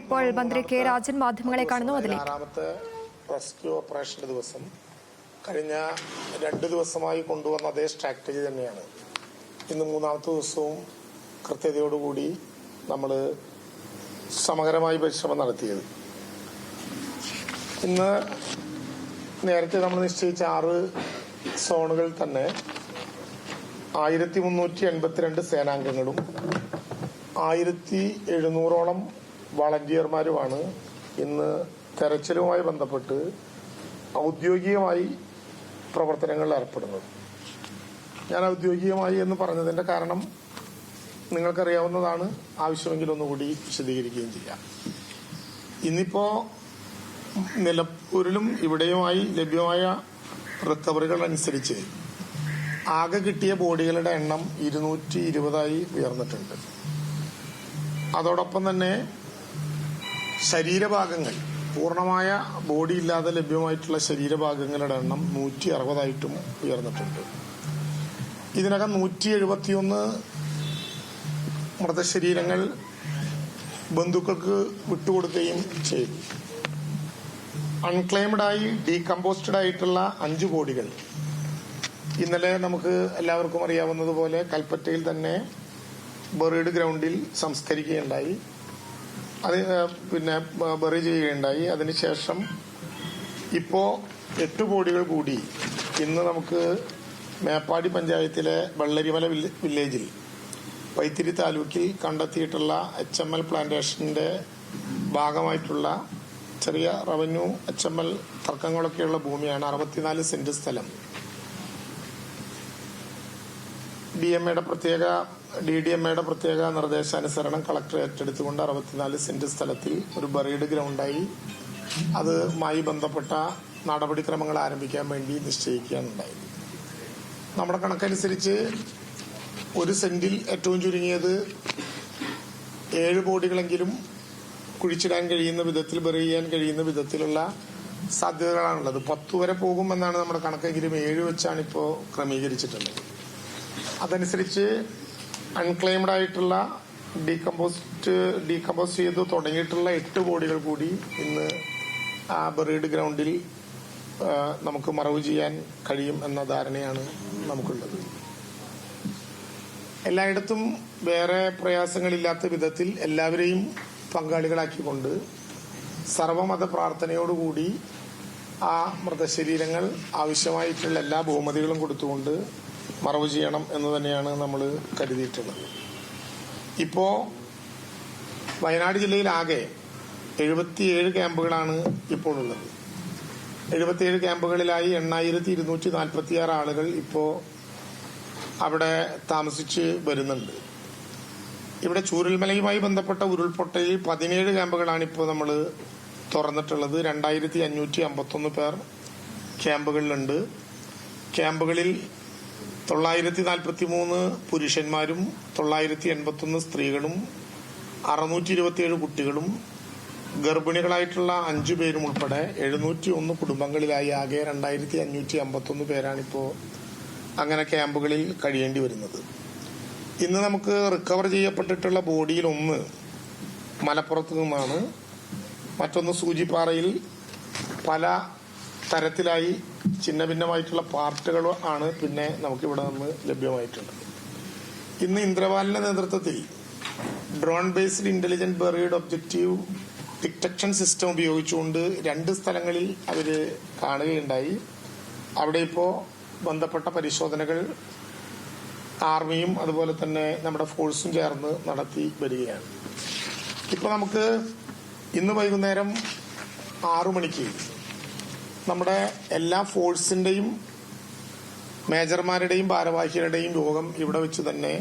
ഇപ്പോൾ മന്ത്രി കെ രാജൻ മാധ്യമങ്ങളെ കാണുന്നു റെസ്ക്യൂ ഓപ്പറേഷന്റെ ദിവസം കഴിഞ്ഞ രണ്ട് ദിവസമായി കൊണ്ടുവന്ന അതേ സ്ട്രാറ്റജി തന്നെയാണ്. ഇന്ന് മൂന്നാമത്തെ ദിവസവും കൃത്യതയോടുകൂടി നമ്മൾ സമഗ്രമായി പരിശ്രമം നടത്തിയത്. ഇന്ന് നേരത്തെ നമ്മൾ നിശ്ചയിച്ച ആറ് സോണുകൾ തന്നെ ആയിരത്തി മുന്നൂറ്റി എൺപത്തിരണ്ട് സേനാംഗങ്ങളും ആയിരത്തി എഴുന്നൂറോളം വളണ്ടിയർമാരുമാണ്. ഇന്ന് തെരച്ചിലുമായി ബന്ധപ്പെട്ട് ഔദ്യോഗികമായി പ്രവർത്തനങ്ങളിൽ ഏർപ്പെടുന്നത്. ഞാൻ ഔദ്യോഗികമായി എന്ന് പറഞ്ഞതിന്റെ കാരണം നിങ്ങൾക്കറിയാവുന്നതാണ്. ആവശ്യമെങ്കിൽ ഒന്നുകൂടി വിശദീകരിക്കുകയും ചെയ്യാം. ഇന്നിപ്പോ നിലപ്പൂരിലും ഇവിടെയുമായി ലഭ്യമായ റിക്കവറികൾ അനുസരിച്ച് ആകെ കിട്ടിയ ബോഡികളുടെ എണ്ണം ഇരുന്നൂറ്റി ഇരുപതായി ഉയർന്നിട്ടുണ്ട്. അതോടൊപ്പം തന്നെ ശരീരഭാഗങ്ങൾ. പൂർണമായ ബോഡി ഇല്ലാതെ ലഭ്യമായിട്ടുള്ള ശരീരഭാഗങ്ങളുടെ എണ്ണം നൂറ്റി അറുപതായിട്ടും ഉയർന്നിട്ടുണ്ട്. ഇതിനകം നൂറ്റി എഴുപത്തിയൊന്ന് മൃതശരീരങ്ങൾ ബന്ധുക്കൾക്ക് വിട്ടുകൊടുക്കുകയും ചെയ്തു. അൺക്ലെയിംഡായി ഡീകമ്പോസ്റ്റഡ് ആയിട്ടുള്ള അഞ്ചു ബോഡികൾ ഇന്നലെ നമുക്ക് എല്ലാവർക്കും അറിയാവുന്നതുപോലെ കൽപ്പറ്റയിൽ തന്നെ ബറീഡ് ഗ്രൗണ്ടിൽ സംസ്കരിക്കുകയുണ്ടായി. അത് പിന്നെ ബറി ചെയ്യുകയുണ്ടായി അതിനുശേഷം ഇപ്പോ എട്ട് കോടികൾ കൂടി ഇന്ന് നമുക്ക് മേപ്പാടി പഞ്ചായത്തിലെ വെള്ളരിമല വില്ലേജിൽ വൈത്തിരി താലൂക്കിൽ കണ്ടെത്തിയിട്ടുള്ള എച്ച് എം എൽ പ്ലാന്റേഷന്റെ ഭാഗമായിട്ടുള്ള ചെറിയ റവന്യൂ എച്ച് എം എൽ തർക്കങ്ങളൊക്കെയുള്ള ഭൂമിയാണ് അറുപത്തിനാല് സെന്റ് സ്ഥലം. ഡി എം എയുടെ പ്രത്യേക ഡി ഡി എം എയുടെ പ്രത്യേക നിർദ്ദേശാനുസരണം കളക്ടർ ഏറ്റെടുത്തുകൊണ്ട് അറുപത്തിനാല് സെന്റ് സ്ഥലത്തിൽ ഒരു ബറീഡ് ഗ്രൗണ്ടായി അതുമായി ബന്ധപ്പെട്ട നടപടിക്രമങ്ങൾ ആരംഭിക്കാൻ വേണ്ടി നിശ്ചയിക്കുകയാണ് നമ്മുടെ കണക്കനുസരിച്ച് ഒരു സെന്റിൽ ഏറ്റവും ചുരുങ്ങിയത് ഏഴ് കോടികളെങ്കിലും കുഴിച്ചിടാൻ കഴിയുന്ന വിധത്തിൽ ബറി ചെയ്യാൻ കഴിയുന്ന വിധത്തിലുള്ള സാധ്യതകളാണുള്ളത്. പത്ത് വരെ പോകുമെന്നാണ് നമ്മുടെ കണക്കെങ്കിലും ഏഴ് വെച്ചാണ് ഇപ്പോൾ ക്രമീകരിച്ചിട്ടുള്ളത്. അതനുസരിച്ച് അൺക്ലെയിംഡ് ആയിട്ടുള്ള ഡീകമ്പോസ്റ്റ് ഡീകമ്പോസ് ചെയ്ത് തുടങ്ങിയിട്ടുള്ള എട്ട് ബോഡികൾ കൂടി ഇന്ന് ആ ബറീഡ് ഗ്രൗണ്ടിൽ നമുക്ക് മറവ് ചെയ്യാൻ കഴിയും എന്ന ധാരണയാണ് നമുക്കുള്ളത്. എല്ലായിടത്തും വേറെ പ്രയാസങ്ങളില്ലാത്ത വിധത്തിൽ എല്ലാവരെയും പങ്കാളികളാക്കിക്കൊണ്ട് സർവമത പ്രാർത്ഥനയോടുകൂടി ആ മൃതശരീരങ്ങൾ ആവശ്യമായിട്ടുള്ള എല്ലാ ബഹുമതികളും കൊടുത്തുകൊണ്ട് മറവ് ചെയ്യണം എന്ന് തന്നെയാണ് നമ്മൾ കരുതിയിട്ടുള്ളത്. ഇപ്പോ വയനാട് ജില്ലയിലാകെ എഴുപത്തിയേഴ് ക്യാമ്പുകളാണ് ഇപ്പോൾ ഉള്ളത് എഴുപത്തിയേഴ് ക്യാമ്പുകളിലായി എണ്ണായിരത്തി ഇരുന്നൂറ്റി നാൽപ്പത്തി ആറ് ആളുകൾ ഇപ്പോ അവിടെ താമസിച്ച് വരുന്നുണ്ട്. ഇവിടെ ചൂരൽമലയുമായി ബന്ധപ്പെട്ട ഉരുൾപൊട്ടലിൽ പതിനേഴ് ക്യാമ്പുകളാണ് ഇപ്പോൾ നമ്മൾ തുറന്നിട്ടുള്ളത്. രണ്ടായിരത്തി അഞ്ഞൂറ്റി അമ്പത്തൊന്ന് പേർ ക്യാമ്പുകളിലുണ്ട്. ക്യാമ്പുകളിൽ തൊള്ളായിരത്തി നാൽപ്പത്തി മൂന്ന് പുരുഷന്മാരും തൊള്ളായിരത്തി എൺപത്തൊന്ന് സ്ത്രീകളും അറുന്നൂറ്റി ഇരുപത്തിയേഴ് കുട്ടികളും ഗർഭിണികളായിട്ടുള്ള അഞ്ചു പേരും ഉൾപ്പെടെ എഴുന്നൂറ്റി ഒന്ന് കുടുംബങ്ങളിലായി ആകെ രണ്ടായിരത്തി അഞ്ഞൂറ്റി അമ്പത്തൊന്ന് പേരാണിപ്പോ അങ്ങനെ ക്യാമ്പുകളിൽ കഴിയേണ്ടി വരുന്നത്. ഇന്ന് നമുക്ക് റിക്കവർ ചെയ്യപ്പെട്ടിട്ടുള്ള ബോഡിയിൽ ഒന്ന് മലപ്പുറത്ത് നിന്നാണ്. മറ്റൊന്ന് സൂചിപ്പാറയിൽ പല തരത്തിലായി ഛിന്ന ഭിന്നമായിട്ടുള്ള പാർട്ടുകൾ ആണ് പിന്നെ നമുക്കിവിടെ നിന്ന് ലഭ്യമായിട്ടുള്ളത് ഇന്ന് ഇന്ദ്രപാലിന്റെ നേതൃത്വത്തിൽ ഡ്രോൺ ബേസ്ഡ് ഇന്റലിജന്റ് ബെറിയുടെ ഒബ്ജക്റ്റീവ് ഡിറ്റക്ഷൻ സിസ്റ്റം ഉപയോഗിച്ചുകൊണ്ട് രണ്ട് സ്ഥലങ്ങളിൽ അവർ കാണുകയുണ്ടായി. അവിടെ ഇപ്പോ ബന്ധപ്പെട്ട പരിശോധനകൾ ആർമിയും അതുപോലെ തന്നെ നമ്മുടെ ഫോഴ്സും ചേർന്ന് നടത്തി വരികയാണ്. ഇപ്പൊ നമുക്ക് ഇന്ന് വൈകുന്നേരം ആറു മണിക്ക് നമ്മുടെ എല്ലാ ഫോഴ്സിന്റെയും മേജർമാരുടെയും ഭാരവാഹികളുടെയും യോഗം ഇവിടെ വെച്ച് തന്നെ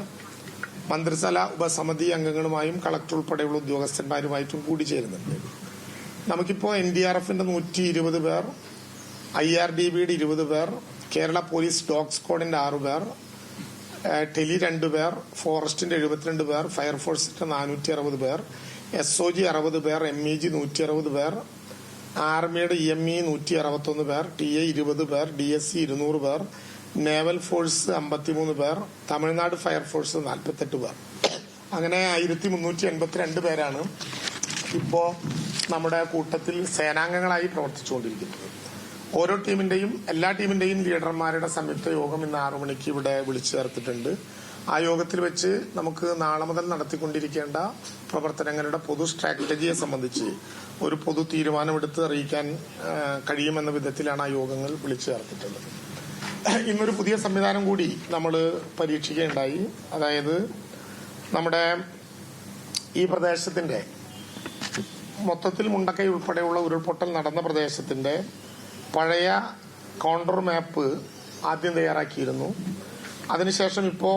മന്ത്രിസല ഉപസമിതി അംഗങ്ങളുമായും കളക്ടർ ഉൾപ്പെടെയുള്ള ഉദ്യോഗസ്ഥന്മാരുമായിട്ടും കൂടിച്ചേരുന്നുണ്ട്. നമുക്കിപ്പോൾ എൻ ഡി ആർ എഫിന്റെ നൂറ്റി ഇരുപത് പേർ ഐ ആർ ഡി ബിയുടെ ഇരുപത് പേർ കേരള പോലീസ് ഡോഗ് സ്ക്വാഡിന്റെ ആറ് പേർ ടെലി രണ്ട് പേർ ഫോറസ്റ്റിന്റെ എഴുപത്തിരണ്ട് പേർ ഫയർഫോഴ്സിന്റെ നാനൂറ്റി അറുപത് പേർ എസ് ഒ ജി അറുപത് പേർ എം ഇ ജി നൂറ്റി അറുപത് പേർ ആർമിയുടെ ഇ എം ഇ നൂറ്റി അറുപത്തൊന്ന് പേർ ടി എ ഇരുപത് പേർ ഡി എസ് സി ഇരുന്നൂറ് പേർ നേവൽ ഫോഴ്സ് അമ്പത്തിമൂന്ന് പേർ തമിഴ്നാട് ഫയർഫോഴ്സ് നാൽപ്പത്തെട്ട് പേർ. അങ്ങനെ ആയിരത്തി മുന്നൂറ്റി എൺപത്തിരണ്ട് പേരാണ് ഇപ്പോ നമ്മുടെ കൂട്ടത്തിൽ സേനാംഗങ്ങളായി പ്രവർത്തിച്ചുകൊണ്ടിരിക്കുന്നത്. ഓരോ ടീമിന്റെയും എല്ലാ ടീമിന്റെയും ലീഡർമാരുടെ സംയുക്ത യോഗം ഇന്ന് ആറു മണിക്ക് ഇവിടെ വിളിച്ചു ചേർത്തിട്ടുണ്ട്. ആ യോഗത്തിൽ വെച്ച് നമുക്ക് നാളെ മുതൽ നടത്തിക്കൊണ്ടിരിക്കേണ്ട പ്രവർത്തനങ്ങളുടെ പൊതു സ്ട്രാറ്റജിയെ സംബന്ധിച്ച് ഒരു പൊതു തീരുമാനമെടുത്ത് അറിയിക്കാൻ കഴിയുമെന്ന വിധത്തിലാണ് ആ യോഗങ്ങൾ വിളിച്ചു ചേർത്തിട്ടുള്ളത്. ഇന്നൊരു പുതിയ സംവിധാനം കൂടി നമ്മൾ പരീക്ഷിക്കുകയുണ്ടായി. അതായത് നമ്മുടെ ഈ പ്രദേശത്തിന്റെ മൊത്തത്തിൽ മുണ്ടക്കൈ ഉൾപ്പെടെയുള്ള ഉരുൾപൊട്ടൽ നടന്ന പ്രദേശത്തിന്റെ പഴയ കോണ്ടർ മാപ്പ് ആദ്യം തയ്യാറാക്കിയിരുന്നു. അതിനുശേഷം ഇപ്പോ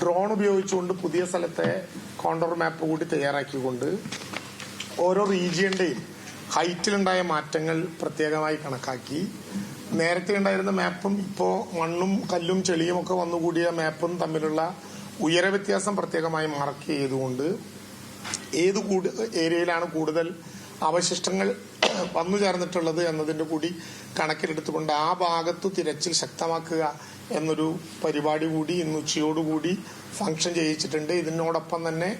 ഡ്രോൺ ഉപയോഗിച്ചുകൊണ്ട് പുതിയ സ്ഥലത്തെ കോണ്ടർ മാപ്പ് കൂടി തയ്യാറാക്കിക്കൊണ്ട് ഓരോ റീജിയന്റെയും ഹൈറ്റിലുണ്ടായ മാറ്റങ്ങൾ പ്രത്യേകമായി കണക്കാക്കി. നേരത്തെ ഉണ്ടായിരുന്ന മാപ്പും ഇപ്പോ മണ്ണും കല്ലും ചെളിയും ഒക്കെ വന്നുകൂടിയ മാപ്പും തമ്മിലുള്ള ഉയര വ്യത്യാസം പ്രത്യേകമായി മാർക്ക് ചെയ്തുകൊണ്ട് ഏത് കൂടു ഏരിയയിലാണ് കൂടുതൽ അവശിഷ്ടങ്ങൾ വന്നു ചേർന്നിട്ടുള്ളത് എന്നതിന്റെ കൂടി കണക്കിലെടുത്തുകൊണ്ട് ആ ഭാഗത്തു തിരച്ചിൽ ശക്തമാക്കുക എന്നൊരു പരിപാടി കൂടി ഇന്ന് ഉച്ചയോടുകൂടി ഫംഗ്ഷൻ ചെയ്യിച്ചിട്ടുണ്ട്. ഇതിനോടൊപ്പം തന്നെ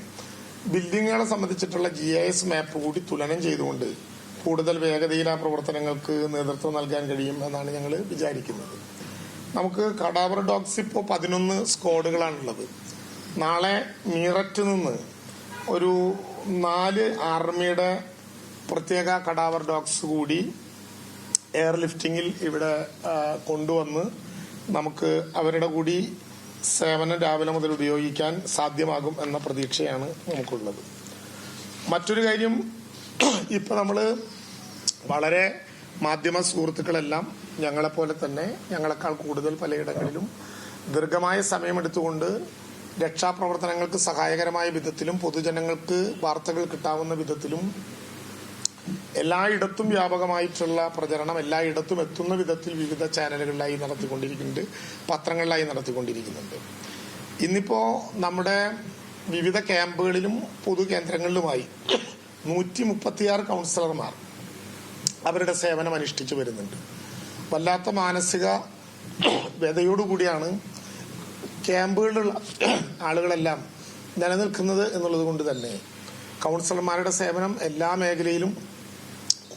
ബിൽഡിങ്ങുകളെ സംബന്ധിച്ചിട്ടുള്ള ജി ഐ എസ് മാപ്പ് കൂടി തുലനം ചെയ്തുകൊണ്ട് കൂടുതൽ വേഗതയിൽ ആ പ്രവർത്തനങ്ങൾക്ക് നേതൃത്വം നൽകാൻ കഴിയും എന്നാണ് ഞങ്ങൾ വിചാരിക്കുന്നത്. നമുക്ക് കടാവർ ഡോക്സ് ഇപ്പോൾ പതിനൊന്ന് സ്ക്വാഡുകളാണുള്ളത്. നാളെ മീററ്റ് നിന്ന് ഒരു നാല് ആർമിയുടെ പ്രത്യേക കടാവർ ഡോക്സ് കൂടി എയർ ലിഫ്റ്റിങ്ങിൽ ഇവിടെ കൊണ്ടുവന്ന് നമുക്ക് അവരുടെ കൂടി സേവനം രാവിലെ മുതൽ ഉപയോഗിക്കാൻ സാധ്യമാകും എന്ന പ്രതീക്ഷയാണ് നമുക്കുള്ളത്. മറ്റൊരു കാര്യം ഇപ്പൊ നമ്മൾ വളരെ മാധ്യമ സുഹൃത്തുക്കളെല്ലാം ഞങ്ങളെപ്പോലെ തന്നെ ഞങ്ങളെക്കാൾ കൂടുതൽ പലയിടങ്ങളിലും ദീർഘമായ സമയമെടുത്തുകൊണ്ട് രക്ഷാപ്രവർത്തനങ്ങൾക്ക് സഹായകരമായ വിധത്തിലും പൊതുജനങ്ങൾക്ക് വാർത്തകൾ കിട്ടാവുന്ന വിധത്തിലും എല്ലായിടത്തും വ്യാപകമായിട്ടുള്ള പ്രചരണം എല്ലായിടത്തും എത്തുന്ന വിധത്തിൽ വിവിധ ചാനലുകളിലായി നടത്തിക്കൊണ്ടിരിക്കുന്നുണ്ട് പത്രങ്ങളിലായി നടത്തിക്കൊണ്ടിരിക്കുന്നുണ്ട്. ഇന്നിപ്പോ നമ്മുടെ വിവിധ ക്യാമ്പുകളിലും പൊതു കേന്ദ്രങ്ങളിലുമായി നൂറ്റി മുപ്പത്തിയാറ് കൗൺസിലർമാർ അവരുടെ സേവനം അനുഷ്ഠിച്ചു വരുന്നുണ്ട്. വല്ലാത്ത മാനസിക വ്യതയോടുകൂടിയാണ് ക്യാമ്പുകളിലുള്ള ആളുകളെല്ലാം നിലനിൽക്കുന്നത് എന്നുള്ളത് കൊണ്ട് തന്നെ കൗൺസിലർമാരുടെ സേവനം എല്ലാ മേഖലയിലും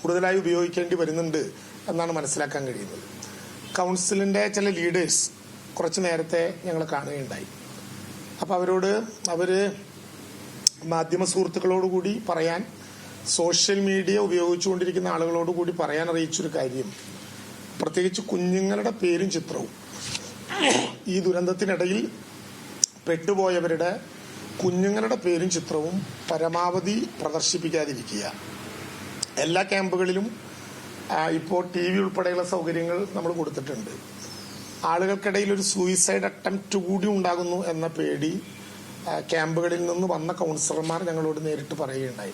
കൂടുതലായി ഉപയോഗിക്കേണ്ടി വരുന്നുണ്ട് എന്നാണ് മനസ്സിലാക്കാൻ കഴിയുന്നത്. കൗൺസിലിന്റെ ചില ലീഡേഴ്സ് കുറച്ച് നേരത്തെ ഞങ്ങൾ കാണുകയുണ്ടായി. അപ്പൊ അവരോട് അവർ മാധ്യമ സുഹൃത്തുക്കളോടുകൂടി പറയാൻ സോഷ്യൽ മീഡിയ ഉപയോഗിച്ചുകൊണ്ടിരിക്കുന്ന ആളുകളോട് കൂടി പറയാൻ അറിയിച്ചൊരു കാര്യം. പ്രത്യേകിച്ച് കുഞ്ഞുങ്ങളുടെ പേരും ചിത്രവും. ഈ ദുരന്തത്തിനിടയിൽ പെട്ടുപോയവരുടെ കുഞ്ഞുങ്ങളുടെ പേരും ചിത്രവും പരമാവധി പ്രദർശിപ്പിക്കാതിരിക്കുക. എല്ലാ ക്യാമ്പുകളിലും ഇപ്പോൾ ടി വി ഉൾപ്പെടെയുള്ള സൗകര്യങ്ങൾ നമ്മൾ കൊടുത്തിട്ടുണ്ട്. ആളുകൾക്കിടയിൽ ഒരു സൂയിസൈഡ് അറ്റംപ്റ്റ് കൂടി ഉണ്ടാകുന്നു എന്ന പേടി ക്യാമ്പുകളിൽ നിന്ന് വന്ന കൗൺസിലർമാർ ഞങ്ങളോട് നേരിട്ട് പറയുകയുണ്ടായി.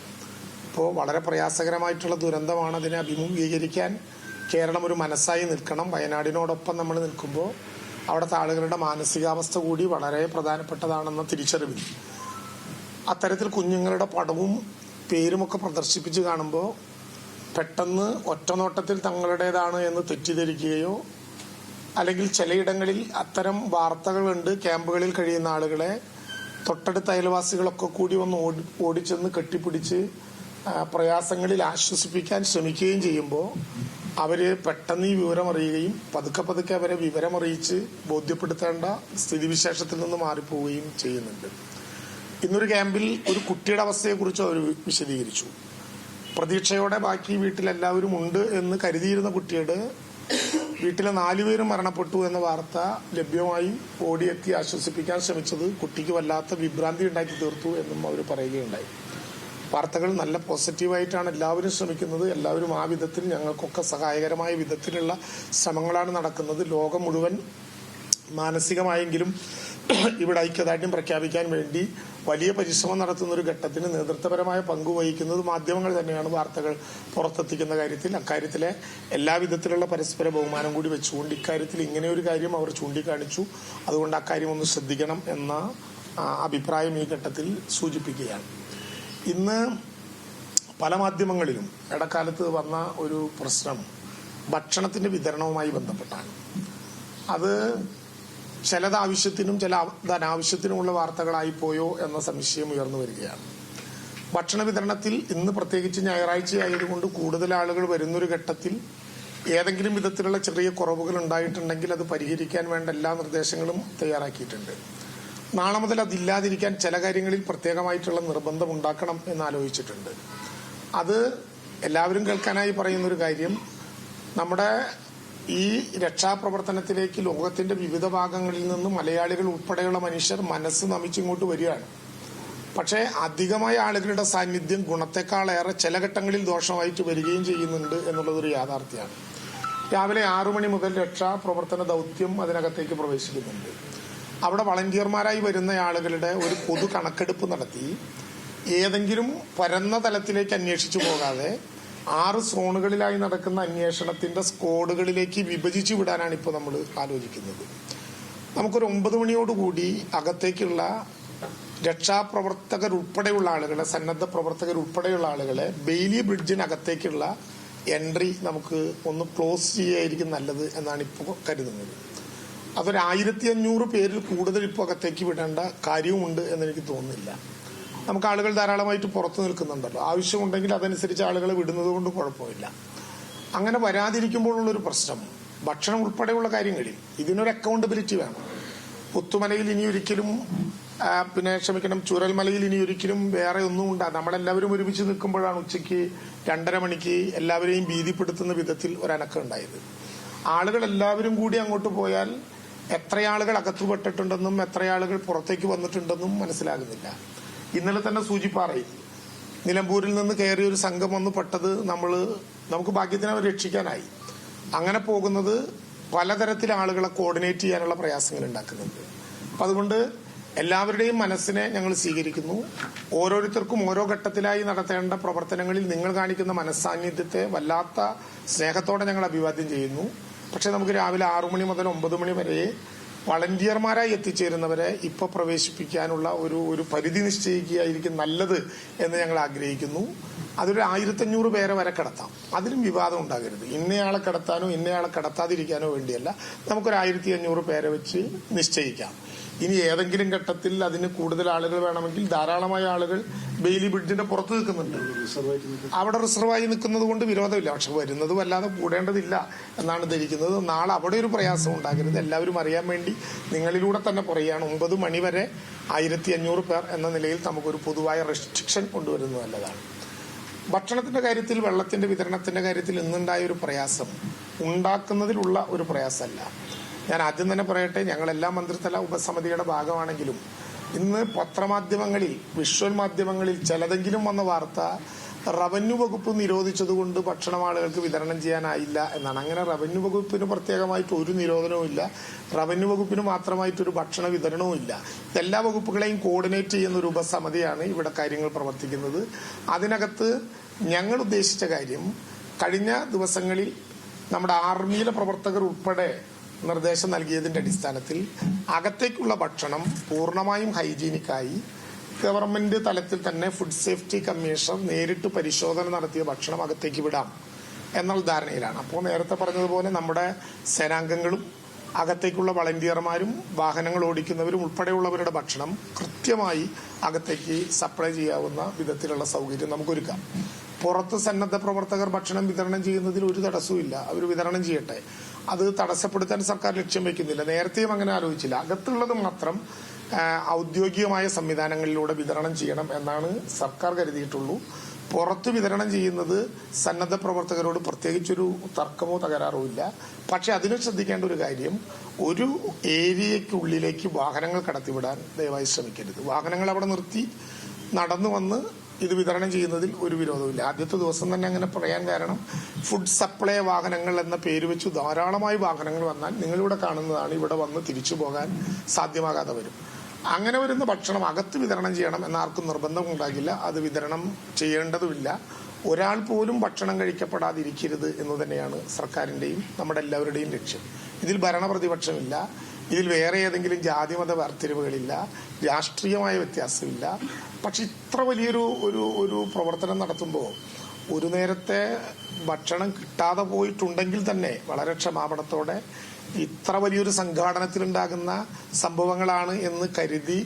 ഇപ്പോൾ വളരെ പ്രയാസകരമായിട്ടുള്ള ദുരന്തമാണ് അതിനെ അഭിമുഖീകരിക്കാൻ കേരളം ഒരു മനസ്സായി നിൽക്കണം. വയനാടിനോടൊപ്പം നമ്മൾ നിൽക്കുമ്പോൾ അവിടുത്തെ ആളുകളുടെ മാനസികാവസ്ഥ കൂടി വളരെ പ്രധാനപ്പെട്ടതാണെന്ന തിരിച്ചറിവിൽ. അത്തരത്തിൽ കുഞ്ഞുങ്ങളുടെ പടവും പേരുമൊക്കെ പ്രദർശിപ്പിച്ച് കാണുമ്പോൾ പെട്ടെന്ന് ഒറ്റനോട്ടത്തിൽ തങ്ങളുടേതാണ് എന്ന് തെറ്റിദ്ധരിക്കുകയോ അല്ലെങ്കിൽ ചിലയിടങ്ങളിൽ അത്തരം വാർത്തകളുണ്ട് ക്യാമ്പുകളിൽ കഴിയുന്ന ആളുകളെ തൊട്ടടുത്ത അയൽവാസികളൊക്കെ കൂടി വന്ന് ഓടി ഓടിച്ചെന്ന് കെട്ടിപ്പിടിച്ച് പ്രയാസങ്ങളിൽ ആശ്വസിപ്പിക്കാൻ ശ്രമിക്കുകയും ചെയ്യുമ്പോൾ അവർ പെട്ടെന്ന് ഈ വിവരം അറിയുകയും പതുക്കെ പതുക്കെ അവരെ വിവരമറിയിച്ച് ബോധ്യപ്പെടുത്തേണ്ട സ്ഥിതിവിശേഷത്തിൽ നിന്ന് മാറിപ്പോവുകയും ചെയ്യുന്നുണ്ട്. ഇന്നൊരു ക്യാമ്പിൽ ഒരു കുട്ടിയുടെ അവസ്ഥയെക്കുറിച്ച് അവർ വിശദീകരിച്ചു. പ്രതീക്ഷയോടെ ബാക്കി വീട്ടിലെല്ലാവരും ഉണ്ട് എന്ന് കരുതിയിരുന്ന കുട്ടിയുടെ വീട്ടിലെ നാലുപേരും മരണപ്പെട്ടു എന്ന വാർത്ത ലഭ്യമായി ഓടിയെത്തി ആശ്വസിപ്പിക്കാൻ ശ്രമിച്ചത് കുട്ടിക്ക് വല്ലാത്ത വിഭ്രാന്തി ഉണ്ടാക്കി തീർത്തു എന്നും അവർ പറയുകയുണ്ടായി. വാർത്തകൾ നല്ല പോസിറ്റീവായിട്ടാണ് എല്ലാവരും ശ്രമിക്കുന്നത്. എല്ലാവരും ആ വിധത്തിൽ ഞങ്ങൾക്കൊക്കെ സഹായകരമായ വിധത്തിലുള്ള ശ്രമങ്ങളാണ് നടക്കുന്നത്. ലോകം മുഴുവൻ മാനസികമായെങ്കിലും ഇവിടെ ഐക്യദാർഢ്യം പ്രഖ്യാപിക്കാൻ വേണ്ടി വലിയ പരിശ്രമം നടത്തുന്ന ഒരു ഘട്ടത്തിന് നേതൃത്വപരമായ പങ്ക് വഹിക്കുന്നത് മാധ്യമങ്ങൾ തന്നെയാണ് വാർത്തകൾ പുറത്തെത്തിക്കുന്ന കാര്യത്തിൽ. അക്കാര്യത്തിലെ എല്ലാ വിധത്തിലുള്ള പരസ്പര ബഹുമാനം കൂടി വെച്ചുകൊണ്ട് ഇക്കാര്യത്തിൽ ഇങ്ങനെ ഒരു കാര്യം അവർ ചൂണ്ടിക്കാണിച്ചു. അതുകൊണ്ട് അക്കാര്യം ഒന്ന് ശ്രദ്ധിക്കണം എന്ന അഭിപ്രായം ഈ ഘട്ടത്തിൽ സൂചിപ്പിക്കുകയാണ്. ഇന്ന് പല മാധ്യമങ്ങളിലും ഇടക്കാലത്ത് വന്ന ഒരു പ്രശ്നം ഭക്ഷണത്തിന്റെ വിതരണവുമായി ബന്ധപ്പെട്ടാണ്. അത് ചിലത് ആവശ്യത്തിനും ചില ധനാവശ്യത്തിനുമുള്ള വാർത്തകളായി പോയോ എന്ന സംശയം ഉയർന്നു വരികയാണ്. ഭക്ഷണ വിതരണത്തിൽ ഇന്ന് പ്രത്യേകിച്ച് ഞായറാഴ്ച ആയതുകൊണ്ട് കൂടുതൽ ആളുകൾ വരുന്നൊരു ഘട്ടത്തിൽ ഏതെങ്കിലും വിധത്തിലുള്ള ചെറിയ കുറവുകൾ ഉണ്ടായിട്ടുണ്ടെങ്കിൽ അത് പരിഹരിക്കാൻ വേണ്ട എല്ലാ നിർദ്ദേശങ്ങളും തയ്യാറാക്കിയിട്ടുണ്ട്. നാളെ മുതൽ അതില്ലാതിരിക്കാൻ ചില കാര്യങ്ങളിൽ പ്രത്യേകമായിട്ടുള്ള നിർബന്ധം ഉണ്ടാക്കണം എന്ന് ആലോചിച്ചിട്ടുണ്ട് അത് എല്ലാവരും കേൾക്കാനായി പറയുന്നൊരു കാര്യം നമ്മുടെ ഈ രക്ഷാപ്രവർത്തനത്തിലേക്ക് ലോകത്തിന്റെ വിവിധ ഭാഗങ്ങളിൽ നിന്ന് മലയാളികൾ ഉൾപ്പെടെയുള്ള മനുഷ്യർ മനസ്സ് നമിച്ചിങ്ങോട്ട് വരികയാണ്. പക്ഷേ അധികമായ ആളുകളുടെ സാന്നിധ്യം ഗുണത്തെക്കാളേറെ ചില ഘട്ടങ്ങളിൽ ദോഷമായിട്ട് വരികയും ചെയ്യുന്നുണ്ട് എന്നുള്ളതൊരു യാഥാർത്ഥ്യമാണ്. രാവിലെ ആറു മണി മുതൽ രക്ഷാപ്രവർത്തന ദൗത്യം അതിനകത്തേക്ക് പ്രവേശിക്കുന്നുണ്ട്. അവിടെ വളണ്ടിയർമാരായി വരുന്ന ആളുകളുടെ ഒരു പൊതു കണക്കെടുപ്പ് നടത്തി ഏതെങ്കിലും പരന്ന തലത്തിലേക്ക് അന്വേഷിച്ചു പോകാതെ ആറ് സോണുകളിലായി നടക്കുന്ന അന്വേഷണത്തിന്റെ സ്കോഡുകളിലേക്ക് വിഭജിച്ചു വിടാനാണ് ഇപ്പോൾ നമ്മൾ ആലോചിക്കുന്നത്. നമുക്കൊരു ഒമ്പത് മണിയോടുകൂടി അകത്തേക്കുള്ള രക്ഷാപ്രവർത്തകർ ഉൾപ്പെടെയുള്ള ആളുകളെ സന്നദ്ധ പ്രവർത്തകർ ഉൾപ്പെടെയുള്ള ആളുകളെ ബെയിലി ബ്രിഡ്ജിനകത്തേക്കുള്ള എൻട്രി നമുക്ക് ഒന്ന് ക്ലോസ് ചെയ്യായിരിക്കും നല്ലത് എന്നാണ് ഇപ്പോൾ കരുതുന്നത്. അതൊരു ആയിരത്തി അഞ്ഞൂറ് പേരിൽ കൂടുതൽ ഇപ്പോൾ അകത്തേക്ക് വിടേണ്ട കാര്യവുമുണ്ട് എന്നെനിക്ക് തോന്നുന്നില്ല. നമുക്ക് ആളുകൾ ധാരാളമായിട്ട് പുറത്തു നിൽക്കുന്നുണ്ടല്ലോ. ആവശ്യമുണ്ടെങ്കിൽ അതനുസരിച്ച് ആളുകളെ വിടുന്നത് കൊണ്ട് കുഴപ്പമില്ല. അങ്ങനെ വരാതിരിക്കുമ്പോഴുള്ളൊരു പ്രശ്നം ഭക്ഷണം ഉൾപ്പെടെയുള്ള കാര്യങ്ങളിൽ ഇതിനൊരു അക്കൗണ്ടബിലിറ്റി വേണം. പുത്തുമലയിൽ ഇനി ഒരിക്കലും പിന്നെ ക്ഷമിക്കണം ചുരൽമലയിൽ ഇനി ഒരിക്കലും വേറെ ഒന്നും ഉണ്ടാ നമ്മളെല്ലാവരും ഒരുമിച്ച് നിൽക്കുമ്പോഴാണ് ഉച്ചയ്ക്ക് രണ്ടര മണിക്ക് എല്ലാവരെയും ഭീതിപ്പെടുത്തുന്ന വിധത്തിൽ ഒരനക്കം ഉണ്ടായത്. ആളുകൾ എല്ലാവരും കൂടി അങ്ങോട്ട് പോയാൽ എത്ര അകത്തുപെട്ടിട്ടുണ്ടെന്നും എത്ര ആളുകൾ പുറത്തേക്ക് വന്നിട്ടുണ്ടെന്നും മനസ്സിലാകുന്നില്ല. ഇന്നലെ തന്നെ സൂചിപ്പാറയിൽ നിലമ്പൂരിൽ നിന്ന് കയറിയ ഒരു സംഘം വന്ന് പെട്ടത് നമ്മൾ നമുക്ക് ഭാഗ്യത്തിന് അവർ രക്ഷിക്കാനായി. അങ്ങനെ പോകുന്നത് പലതരത്തിൽ ആളുകളെ കോർഡിനേറ്റ് ചെയ്യാനുള്ള പ്രയാസങ്ങൾ ഉണ്ടാക്കുന്നുണ്ട്. അപ്പൊ അതുകൊണ്ട് എല്ലാവരുടെയും മനസ്സിനെ ഞങ്ങൾ സ്വീകരിക്കുന്നു. ഓരോരുത്തർക്കും ഓരോ ഘട്ടത്തിലായി നടത്തേണ്ട പ്രവർത്തനങ്ങളിൽ നിങ്ങൾ കാണിക്കുന്ന മനസ്സാന്നിധ്യത്തെ വല്ലാത്ത സ്നേഹത്തോടെ ഞങ്ങൾ അഭിവാദ്യം ചെയ്യുന്നു. പക്ഷെ നമുക്ക് രാവിലെ ആറു മണി മുതൽ ഒമ്പത് മണി വരെ വളണ്ടിയർമാരായി എത്തിച്ചേരുന്നവരെ ഇപ്പോൾ പ്രവേശിപ്പിക്കാനുള്ള ഒരു ഒരു പരിധി നിശ്ചയിക്കുകയായിരിക്കും നല്ലത് എന്ന് ഞങ്ങൾ ആഗ്രഹിക്കുന്നു. അതൊരു ആയിരത്തഞ്ഞൂറ് പേരെ വരെ കടത്താം. അതിലും വിവാദം ഉണ്ടാകരുത്. ഇന്നയാളെ കടത്താനോ ഇന്നയാളെ കടത്താതിരിക്കാനോ വേണ്ടിയല്ല. നമുക്കൊരു ആയിരത്തി അഞ്ഞൂറ് പേരെ വെച്ച് നിശ്ചയിക്കാം. ഇനി ഏതെങ്കിലും ഘട്ടത്തിൽ അതിന് കൂടുതൽ ആളുകൾ വേണമെങ്കിൽ ധാരാളമായ ആളുകൾ ബെയിലി ബ്രിഡ്ജിന്റെ പുറത്ത് നിൽക്കുന്നുണ്ട്. അവിടെ റിസർവായി നിൽക്കുന്നത് കൊണ്ട് വിരോധമില്ല. പക്ഷെ വരുന്നത് വല്ലാതെ കൂടേണ്ടതില്ല എന്നാണ് ധരിക്കുന്നത്. നാളെ അവിടെ ഒരു പ്രയാസം ഉണ്ടാകരുത്. എല്ലാവരും അറിയാൻ വേണ്ടി നിങ്ങളിലൂടെ തന്നെ പറയുകയാണ്. ഒമ്പത് മണി വരെ ആയിരത്തി അഞ്ഞൂറ് പേർ എന്ന നിലയിൽ നമുക്കൊരു പൊതുവായ റെസ്ട്രിക്ഷൻ കൊണ്ടുവരുന്നത് നല്ലതാണ്. ഭക്ഷണത്തിന്റെ കാര്യത്തിൽ വെള്ളത്തിന്റെ വിതരണത്തിന്റെ കാര്യത്തിൽ ഇന്നുണ്ടായ ഒരു പ്രയാസം ഉണ്ടാക്കുന്നതിലുള്ള ഒരു പ്രയാസമല്ല. ഞാൻ ആദ്യം തന്നെ പറയട്ടെ ഞങ്ങളെല്ലാ മന്ത്രിതല ഉപസമിതിയുടെ ഭാഗമാണെങ്കിലും ഇന്ന് പത്രമാധ്യമങ്ങളിൽ വിഷ്വൽ മാധ്യമങ്ങളിൽ ചിലതെങ്കിലും വന്ന വാർത്ത റവന്യൂ വകുപ്പ് നിരോധിച്ചതുകൊണ്ട് ഭക്ഷണം ആളുകൾക്ക് വിതരണം ചെയ്യാനായില്ല എന്നാണ്. അങ്ങനെ റവന്യൂ വകുപ്പിന് പ്രത്യേകമായിട്ട് ഒരു നിരോധനവും ഇല്ല. റവന്യൂ വകുപ്പിന് മാത്രമായിട്ട് ഒരു ഭക്ഷണ വിതരണവും ഇല്ല. എല്ലാ വകുപ്പുകളെയും കോർഡിനേറ്റ് ചെയ്യുന്ന ഒരു ഉപസമിതിയാണ് ഇവിടെ കാര്യങ്ങൾ പ്രവർത്തിക്കുന്നത്. അതിനകത്ത് ഞങ്ങൾ ഉദ്ദേശിച്ച കാര്യം കഴിഞ്ഞ ദിവസങ്ങളിൽ നമ്മുടെ ആർമിയിലെ പ്രവർത്തകർ ഉൾപ്പെടെ നിർദ്ദേശം നൽകിയതിന്റെ അടിസ്ഥാനത്തിൽ അകത്തേക്കുള്ള ഭക്ഷണം പൂർണമായും ഹൈജീനിക്കായി ഗവൺമെന്റ് തലത്തിൽ തന്നെ ഫുഡ് സേഫ്റ്റി കമ്മീഷൻ നേരിട്ട് പരിശോധന നടത്തിയ ഭക്ഷണം അകത്തേക്ക് വിടാം എന്നുള്ള ധാരണയിലാണ്. അപ്പോൾ നേരത്തെ പറഞ്ഞതുപോലെ നമ്മുടെ സേനാംഗങ്ങളും അകത്തേക്കുള്ള വളണ്ടിയർമാരും വാഹനങ്ങൾ ഓടിക്കുന്നവരും ഉൾപ്പെടെയുള്ളവരുടെ ഭക്ഷണം കൃത്യമായി അകത്തേക്ക് സപ്ലൈ ചെയ്യാവുന്ന വിധത്തിലുള്ള സൗകര്യം നമുക്കൊരുക്കാം. പുറത്ത് സന്നദ്ധ പ്രവർത്തകർ ഭക്ഷണം വിതരണം ചെയ്യുന്നതിൽ ഒരു തടസ്സവും അവർ വിതരണം ചെയ്യട്ടെ. അത് തടസ്സപ്പെടുത്താൻ സർക്കാർ ലക്ഷ്യം വെക്കുന്നില്ല. നേരത്തെയും അങ്ങനെ ആലോചിച്ചില്ല. അകത്തുള്ളത് മാത്രം ഔദ്യോഗികമായ സംവിധാനങ്ങളിലൂടെ വിതരണം ചെയ്യണം എന്നാണ് സർക്കാർ കരുതിയിട്ടുള്ളൂ. പുറത്ത് വിതരണം ചെയ്യുന്നത് സന്നദ്ധ പ്രവർത്തകരോട് പ്രത്യേകിച്ചൊരു തർക്കമോ തകരാറോ ഇല്ല. പക്ഷെ അതിന് ശ്രദ്ധിക്കേണ്ട ഒരു കാര്യം ഒരു ഏരിയയ്ക്കുള്ളിലേക്ക് വാഹനങ്ങൾ കടത്തിവിടാൻ ദയവായി ശ്രമിക്കരുത്. വാഹനങ്ങൾ അവിടെ നിർത്തി നടന്നു വന്ന് ഇത് വിതരണം ചെയ്യുന്നതിൽ ഒരു വിരോധമില്ല ആദ്യത്തെ ദിവസം തന്നെ അങ്ങനെ പറയാൻ കാരണം ഫുഡ് സപ്ലൈ വാഹനങ്ങൾ എന്ന പേര് വെച്ച് ധാരാളമായി വാഹനങ്ങൾ വന്നാൽ നിങ്ങളിവിടെ കാണുന്നതാണ് ഇവിടെ വന്ന് തിരിച്ചു പോകാൻ സാധ്യമാകാതെ വരും. അങ്ങനെ വരുന്ന ഭക്ഷണം അകത്ത് വിതരണം ചെയ്യണം എന്ന ആർക്കും നിർബന്ധം ഉണ്ടാകില്ല. അത് വിതരണം ചെയ്യേണ്ടതുമില്ല. ഒരാൾ പോലും ഭക്ഷണം കഴിക്കപ്പെടാതിരിക്കരുത് എന്ന് തന്നെയാണ് സർക്കാരിന്റെയും നമ്മുടെ എല്ലാവരുടെയും ലക്ഷ്യം. ഇതിൽ ഭരണപ്രതിപക്ഷമില്ല. ഇതിൽ വേറെ ഏതെങ്കിലും ജാതിമത വേർതിരിവുകളില്ല രാഷ്ട്രീയമായ വ്യത്യാസമില്ല. പക്ഷെ ഇത്ര വലിയൊരു ഒരു ഒരു പ്രവർത്തനം നടത്തുമ്പോൾ ഒരു നേരത്തെ ഭക്ഷണം കിട്ടാതെ പോയിട്ടുണ്ടെങ്കിൽ തന്നെ വളരെ ക്ഷമാപണത്തോടെ ഇത്ര വലിയൊരു സംഘാടനത്തിലുണ്ടാകുന്ന സംഭവങ്ങളാണ് എന്ന് കരുതി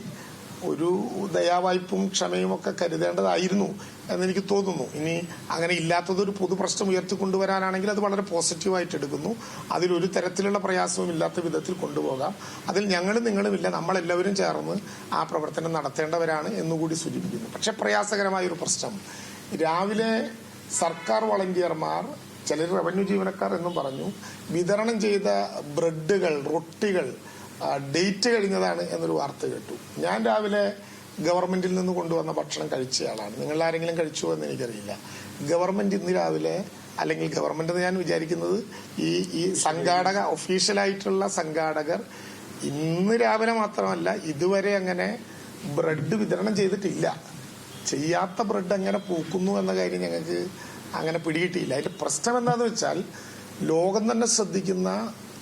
ഒരു ദയാവായ്പും ക്ഷമയും ഒക്കെ കരുതേണ്ടതായിരുന്നു. എന്നെനിക്ക് തോന്നുന്നു. ഇനി അങ്ങനെ ഇല്ലാത്തതൊരു പൊതു പ്രശ്നം ഉയർത്തിക്കൊണ്ടുവരാനാണെങ്കിൽ അത് വളരെ പോസിറ്റീവായിട്ട് എടുക്കുന്നു. അതിലൊരു തരത്തിലുള്ള പ്രയാസവും ഇല്ലാത്ത വിധത്തിൽ കൊണ്ടുപോകാം. അതിൽ ഞങ്ങളും നിങ്ങളും ഇല്ല. നമ്മളെല്ലാവരും ചേർന്ന് ആ പ്രവർത്തനം നടത്തേണ്ടവരാണ് എന്നുകൂടി സൂചിപ്പിക്കുന്നു. പക്ഷെ പ്രയാസകരമായ ഒരു പ്രശ്നം. രാവിലെ സർക്കാർ വളണ്ടിയർമാർ ചിലർ റവന്യൂ ജീവനക്കാർ എന്നും പറഞ്ഞു വിതരണം ചെയ്ത ബ്രെഡുകൾ റൊട്ടികൾ ഡേറ്റ് കഴിഞ്ഞതാണ് എന്നൊരു വാർത്ത കേട്ടു. ഞാൻ രാവിലെ ഗവൺമെന്റിൽ നിന്ന് കൊണ്ടുവന്ന ഭക്ഷണം കഴിച്ചയാളാണ് നിങ്ങൾ ആരെങ്കിലും കഴിച്ചോ എന്ന് എനിക്കറിയില്ല. ഗവൺമെന്റ് ഇന്ന് രാവിലെ അല്ലെങ്കിൽ ഗവൺമെന്റ് എന്ന് ഞാൻ വിചാരിക്കുന്നത് ഈ ഈ സംഘാടക ഒഫീഷ്യലായിട്ടുള്ള സംഘാടകർ ഇന്ന് രാവിലെ മാത്രമല്ല ഇതുവരെ അങ്ങനെ ബ്രെഡ് വിതരണം ചെയ്തിട്ടില്ല. ചെയ്യാത്ത ബ്രെഡ് അങ്ങനെ പൂക്കുന്നു എന്ന കാര്യം ഞങ്ങൾക്ക് അങ്ങനെ പിടികിട്ടിയില്ല. അതിന്റെ പ്രശ്നം എന്താന്ന് വെച്ചാൽ ലോകം തന്നെ ശ്രദ്ധിക്കുന്ന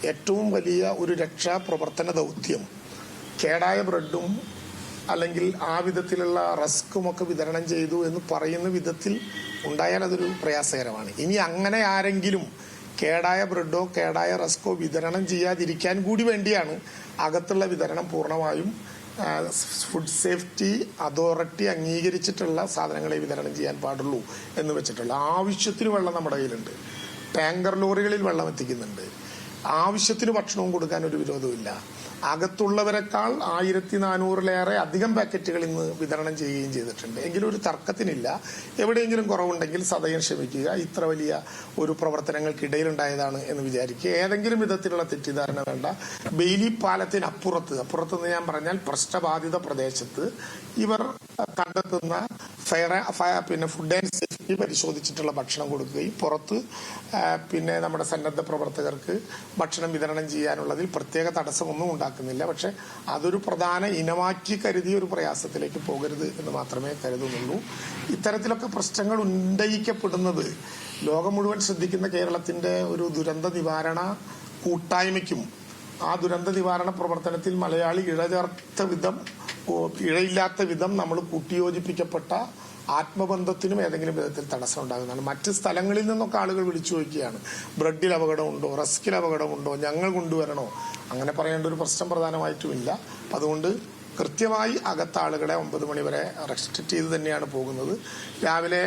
ഏറ്റവും വലിയ ഒരു രക്ഷാപ്രവർത്തന ദൗത്യം കേടായ ബ്രെഡും അല്ലെങ്കിൽ ആ വിധത്തിലുള്ള റസ്കും ഒക്കെ വിതരണം ചെയ്തു എന്ന് പറയുന്ന വിധത്തിൽ ഉണ്ടായാൽ അതൊരു പ്രയാസകരമാണ്. ഇനി അങ്ങനെ ആരെങ്കിലും കേടായ ബ്രെഡോ കേടായ റസ്കോ വിതരണം ചെയ്യാതിരിക്കാൻ കൂടി വേണ്ടിയാണ് അകത്തുള്ള വിതരണം പൂർണമായും ഫുഡ് സേഫ്റ്റി അതോറിറ്റി അംഗീകരിച്ചിട്ടുള്ള സാധനങ്ങളെ വിതരണം ചെയ്യാൻ പാടുള്ളൂ എന്ന് വെച്ചിട്ടുള്ള ആവശ്യത്തിന് വെള്ളം നമ്മുടെ കയ്യിലുണ്ട്. ടാങ്കർ ലോറികളിൽ വെള്ളം എത്തിക്കുന്നുണ്ട്. ആവശ്യത്തിന് ഭക്ഷണവും കൊടുക്കാൻ ഒരു വിരോധമില്ല അകത്തുള്ളവരെക്കാൾ ആയിരത്തി നാനൂറിലേറെ അധികം പാക്കറ്റുകൾ ഇന്ന് വിതരണം ചെയ്യുകയും ചെയ്തിട്ടുണ്ട്. എങ്കിലും ഒരു തർക്കത്തിനില്ല. എവിടെയെങ്കിലും കുറവുണ്ടെങ്കിൽ സദയം ക്ഷമിക്കുക. ഇത്ര വലിയ ഒരു പ്രവർത്തനങ്ങൾക്കിടയിലുണ്ടായതാണ് എന്ന് വിചാരിക്കുക. ഏതെങ്കിലും വിധത്തിലുള്ള തെറ്റിദ്ധാരണ വേണ്ട. ബെയിലി പാലത്തിനപ്പുറത്ത് അപ്പുറത്ത് ഞാൻ പറഞ്ഞാൽ പ്രശ്നബാധിത പ്രദേശത്ത് ഇവർ കണ്ടെത്തുന്ന ഫയർ പിന്നെ ഫുഡ് ആൻഡ് സേഫ്റ്റി പരിശോധിച്ചിട്ടുള്ള ഭക്ഷണം കൊടുക്കുകയും പുറത്ത് പിന്നെ നമ്മുടെ സന്നദ്ധ പ്രവർത്തകർക്ക് ഭക്ഷണം വിതരണം ചെയ്യാനുള്ളതിൽ പ്രത്യേക തടസ്സമൊന്നും ഉണ്ടാക്കുന്നില്ല. പക്ഷെ അതൊരു പ്രധാന ഇനമാക്കി കരുതിയ ഒരു പ്രയാസത്തിലേക്ക് പോകരുത് എന്ന് മാത്രമേ കരുതുന്നുള്ളൂ. ഇത്തരത്തിലൊക്കെ പ്രശ്നങ്ങൾ ഉന്നയിക്കപ്പെടുന്നത് ലോകം മുഴുവൻ ശ്രദ്ധിക്കുന്ന കേരളത്തിന്റെ ഒരു ദുരന്ത നിവാരണ കൂട്ടായ്മയ്ക്കും ആ ദുരന്ത നിവാരണ പ്രവർത്തനത്തിൽ മലയാളി ഇഴചേർത്ത വിധം ഇഴയില്ലാത്ത വിധം നമ്മൾ കൂട്ടിയോജിപ്പിക്കപ്പെട്ട ആത്മബന്ധത്തിനും ഏതെങ്കിലും വിധത്തിൽ തടസ്സം ഉണ്ടാകുന്നതാണ്. മറ്റ് സ്ഥലങ്ങളിൽ നിന്നൊക്കെ ആളുകൾ വിളിച്ചു ചോദിക്കുകയാണ്. ബ്രെഡിൽ അപകടമുണ്ടോ? റസ്കിൽ അപകടമുണ്ടോ? ഞങ്ങൾ കൊണ്ടുവരണോ? അങ്ങനെ പറയേണ്ട ഒരു പ്രശ്നം പ്രധാനമായിട്ടുമില്ല. അതുകൊണ്ട് കൃത്യമായി അകത്താളുകളെ ഒമ്പത് മണി വരെ റെസ്ട്രിക്ട് ചെയ്ത് തന്നെയാണ് പോകുന്നത്. രാവിലെ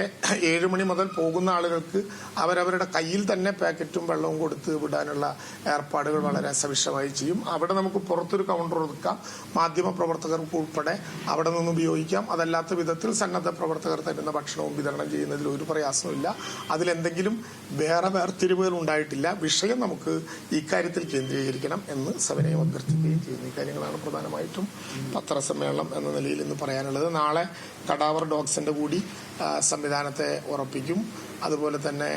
ഏഴ് മണി മുതൽ പോകുന്ന ആളുകൾക്ക് അവരവരുടെ കയ്യിൽ തന്നെ പാക്കറ്റും വെള്ളവും കൊടുത്ത് വിടാനുള്ള ഏർപ്പാടുകൾ വളരെ സവിശമായി ചെയ്യും. അവിടെ നമുക്ക് പുറത്തൊരു കൗണ്ടർ ഒതുക്കാം മാധ്യമ പ്രവർത്തകർക്ക് ഉൾപ്പെടെ അവിടെ നിന്ന് ഉപയോഗിക്കാം. അതല്ലാത്ത വിധത്തിൽ സന്നദ്ധ പ്രവർത്തകർ തരുന്ന ഭക്ഷണവും വിതരണം ചെയ്യുന്നതിൽ ഒരു പ്രയാസമില്ല അതിലെന്തെങ്കിലും വേറെ വേർതിരിവുകൾ ഉണ്ടായിട്ടില്ല. വിഷയം നമുക്ക് ഇക്കാര്യത്തിൽ കേന്ദ്രീകരിക്കണം എന്ന് സവിനയം അഭ്യർത്ഥിക്കുകയും ചെയ്യുന്നു. ഇക്കാര്യങ്ങളാണ് പ്രധാനമായിട്ടും പത്രസമ്മേളനം എന്ന നിലയിൽ ഇന്ന് പറയാനുള്ളത്. നാളെ കടാവർ ഡോഗ്സിന്റെ കൂടി സംവിധാനത്തെ ഉറപ്പിക്കും. അതുപോലെ തന്നെ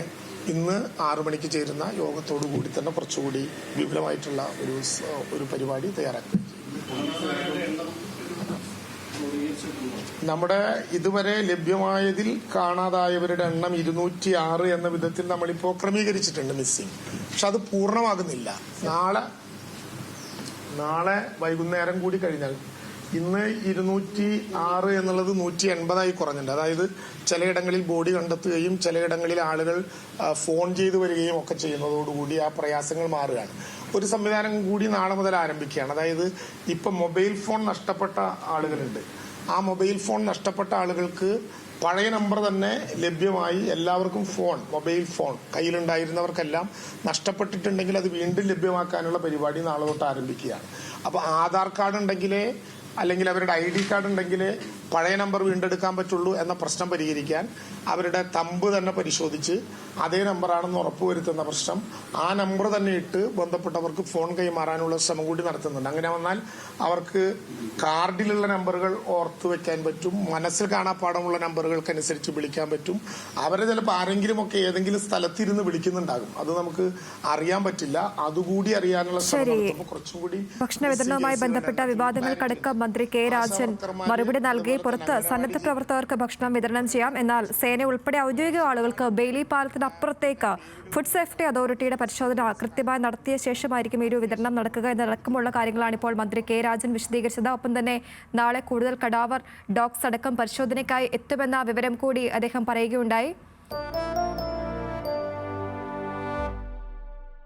ഇന്ന് ആറു മണിക്ക് ചേരുന്ന യോഗത്തോടു കൂടി തന്നെ കുറച്ചുകൂടി വിപുലമായിട്ടുള്ള ഒരു ഒരു പരിപാടി തയ്യാറാക്കും. നമ്മുടെ ഇതുവരെ ലഭ്യമായതിൽ കാണാതായവരുടെ എണ്ണം ഇരുന്നൂറ്റി ആറ് എന്ന വിധത്തിൽ നമ്മളിപ്പോ ക്രമീകരിച്ചിട്ടുണ്ട് മിസ്സിംഗ്. പക്ഷെ അത് പൂർണമാകുന്നില്ല. നാളെ നാളെ വൈകുന്നേരം കൂടി കഴിഞ്ഞാൽ ഇന്ന് ഇരുന്നൂറ്റി ആറ് എന്നുള്ളത് നൂറ്റി എൺപതായി കുറഞ്ഞിട്ടുണ്ട്. അതായത് ചിലയിടങ്ങളിൽ ബോഡി കണ്ടെത്തുകയും ചിലയിടങ്ങളിൽ ആളുകൾ ഫോൺ ചെയ്തു വരികയും ഒക്കെ ചെയ്യുന്നതോടുകൂടി ആ പ്രയാസങ്ങൾ മാറുകയാണ്. ഒരു സംവിധാനം കൂടി നാളെ മുതൽ ആരംഭിക്കുകയാണ്. അതായത് ഇപ്പൊ മൊബൈൽ ഫോൺ നഷ്ടപ്പെട്ട ആളുകളുണ്ട്. ആ മൊബൈൽ ഫോൺ നഷ്ടപ്പെട്ട ആളുകൾക്ക് പഴയ നമ്പർ തന്നെ ലഭ്യമായി. എല്ലാവർക്കും ഫോൺ മൊബൈൽ ഫോൺ കയ്യിലുണ്ടായിരുന്നവർക്കെല്ലാം നഷ്ടപ്പെട്ടിട്ടുണ്ടെങ്കിൽ അത് വീണ്ടും ലഭ്യമാക്കാനുള്ള പരിപാടി നാളെ തൊട്ട് ആരംഭിക്കുകയാണ്. അപ്പൊ ആധാർ കാർഡ് ഉണ്ടെങ്കിലേ അല്ലെങ്കിൽ അവരുടെ ഐ ഡി കാർഡ് ഉണ്ടെങ്കിൽ പഴയ നമ്പർ വീണ്ടെടുക്കാൻ പറ്റുള്ളൂ എന്ന പ്രശ്നം പരിഹരിക്കാൻ അവരുടെ തമ്പ് തന്നെ പരിശോധിച്ച് അതേ നമ്പറാണെന്ന് ഉറപ്പുവരുത്തുന്ന പ്രശ്നം ആ നമ്പർ തന്നെ ഇട്ട് ബന്ധപ്പെട്ടവർക്ക് ഫോൺ കൈമാറാനുള്ള ശ്രമം കൂടി നടത്തുന്നുണ്ട്. അങ്ങനെ വന്നാൽ അവർക്ക് കാർഡിലുള്ള നമ്പറുകൾ ഓർത്തു വെക്കാൻ പറ്റും മനസ്സിൽ കാണാപ്പാടമുള്ള നമ്പറുകൾക്കനുസരിച്ച് വിളിക്കാൻ പറ്റും. അവരെ ചിലപ്പോൾ ആരെങ്കിലും ഒക്കെ ഏതെങ്കിലും സ്ഥലത്തിരുന്ന് വിളിക്കുന്നുണ്ടാകും. അത് നമുക്ക് അറിയാൻ പറ്റില്ല. അതുകൂടി അറിയാനുള്ള ശ്രമം കുറച്ചും കൂടി ഭക്ഷണ വിതരണവുമായി ബന്ധപ്പെട്ട വിവാദങ്ങൾക്കടക്കം മന്ത്രി കെ രാജൻ മറുപടി നൽകി പുറത്ത് സന്നദ്ധ പ്രവർത്തകർക്ക് ഭക്ഷണം വിതരണം ചെയ്യാം. എന്നാൽ സേന ഉൾപ്പെടെ ഔദ്യോഗിക ആളുകൾക്ക് ബെയിലി പാലത്തിനപ്പുറത്തേക്ക് ഫുഡ് സേഫ്റ്റി അതോറിറ്റിയുടെ പരിശോധന കൃത്യമായി നടത്തിയ ശേഷമായിരിക്കും ഈ ഒരു വിതരണം നടക്കുക എന്നടക്കമുള്ള കാര്യങ്ങളാണ് ഇപ്പോൾ മന്ത്രി കെ രാജൻ വിശദീകരിച്ചത്. ഒപ്പം തന്നെ നാളെ കൂടുതൽ കടാവർ ഡോഗ്സ് അടക്കം പരിശോധനയ്ക്കായി എത്തുമെന്ന വിവരം കൂടി അദ്ദേഹം പറയുകയുണ്ടായി.